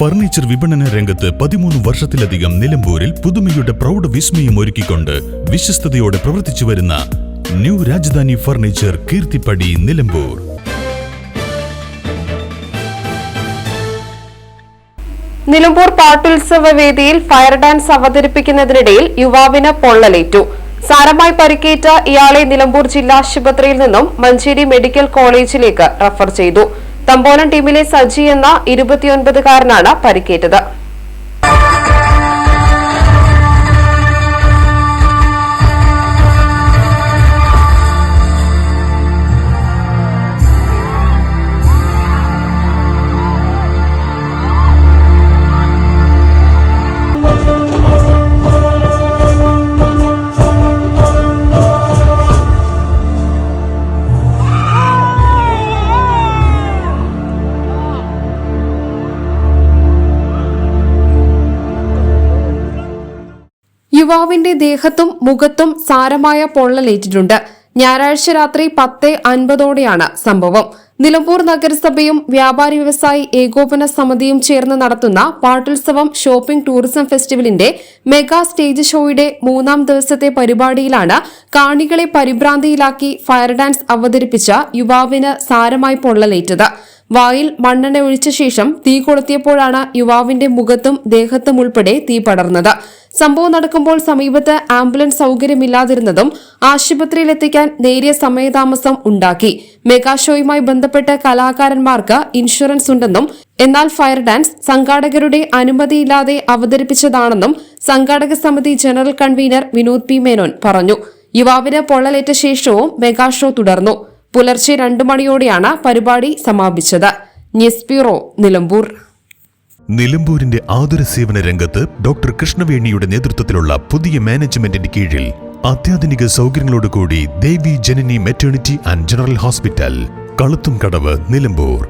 Furniture വിപണന രംഗത്ത് പതിമൂന്ന് വർഷത്തിലധികം നിലമ്പൂരിൽ പുതുമയുടെ പ്രൗഢ വിസ്മയം ഒരുക്കിക്കൊണ്ട് വിശ്വസ്തയോടെ പ്രവർത്തിച്ചു വരുന്ന ന്യൂ രാജധാനി ഫർണിച്ചർ കീർത്തിപ്പടി നിലമ്പൂർ. നിലമ്പൂർ പാട്ടുത്സവ വേദിയിൽ ഫയർ ഡാൻസ് അവതരിപ്പിക്കുന്നതിനിടയിൽ യുവാവിന് പൊള്ളലേറ്റു. സാരമായി പരിക്കേറ്റ ഇയാളെ നിലമ്പൂർ ജില്ലാ ആശുപത്രിയിൽ നിന്നും മഞ്ചേരി മെഡിക്കൽ കോളേജിലേക്ക് റഫർ ചെയ്തു. തമ്പോലം ടീമിലെ സജി എന്ന ഇരുപത്തിയൊൻപതുകാരനാണ് പരിക്കേറ്റത്. യുവാവിന്റെ ദേഹത്തും മുഖത്തും സാരമായ പൊള്ളലേറ്റിട്ടുണ്ട്. ഞായറാഴ്ച രാത്രി പത്ത് അൻപതോടെയാണ് സംഭവം. നിലമ്പൂർ നഗരസഭയും വ്യാപാരി വ്യവസായി ഏകോപന സമിതിയും ചേർന്ന് നടത്തുന്ന പാട്ടുത്സവം ഷോപ്പിംഗ് ടൂറിസം ഫെസ്റ്റിവലിന്റെ മെഗാ സ്റ്റേജ് ഷോയുടെ മൂന്നാം ദിവസത്തെ പരിപാടിയിലാണ് കാണികളെ പരിഭ്രാന്തിയിലാക്കി ഫയർ ഡാൻസ് അവതരിപ്പിച്ച യുവാവിന് സാരമായി പൊള്ളലേറ്റത്. വായിൽ മണ്ണെണ്ണ ഒഴിച്ച ശേഷം തീ കൊളുത്തിയപ്പോഴാണ് യുവാവിന്റെ മുഖത്തും ദേഹത്തും ഉൾപ്പെടെ തീ പടർന്നത്. സംഭവം നടക്കുമ്പോൾ സമീപത്ത് ആംബുലൻസ് സൗകര്യമില്ലാതിരുന്നതും ആശുപത്രിയിലെത്തിക്കാൻ നേരിയ സമയതാമസം ഉണ്ടാക്കി. മെഗാഷോയുമായി ബന്ധപ്പെട്ട് കലാകാരന്മാർക്ക് ഇൻഷുറൻസ് ഉണ്ടെന്നും എന്നാൽ ഫയർ ഡാൻസ് സംഘാടകരുടെ അനുമതിയില്ലാതെ അവതരിപ്പിച്ചതാണെന്നും സംഘാടക സമിതി general convener Vinod P Menon പറഞ്ഞു. യുവാവിന് പൊള്ളലേറ്റ ശേഷവും മെഗാഷോ തുടർന്നു. പുലർച്ചെ രണ്ടു മണിയോടെയാണ് പരിപാടി സമാപിച്ചത്. News bureau Nilambur. നിലമ്പൂരിന്റെ ആതുര സേവന രംഗത്ത് ഡോക്ടർ കൃഷ്ണവേണിയുടെ നേതൃത്വത്തിലുള്ള പുതിയ മാനേജ്മെന്റിന്റെ കീഴിൽ അത്യാധുനിക സൗകര്യങ്ങളോടുകൂടി Devi Janani maternity and general hospital കളുത്തും കടവ് നിലമ്പൂർ.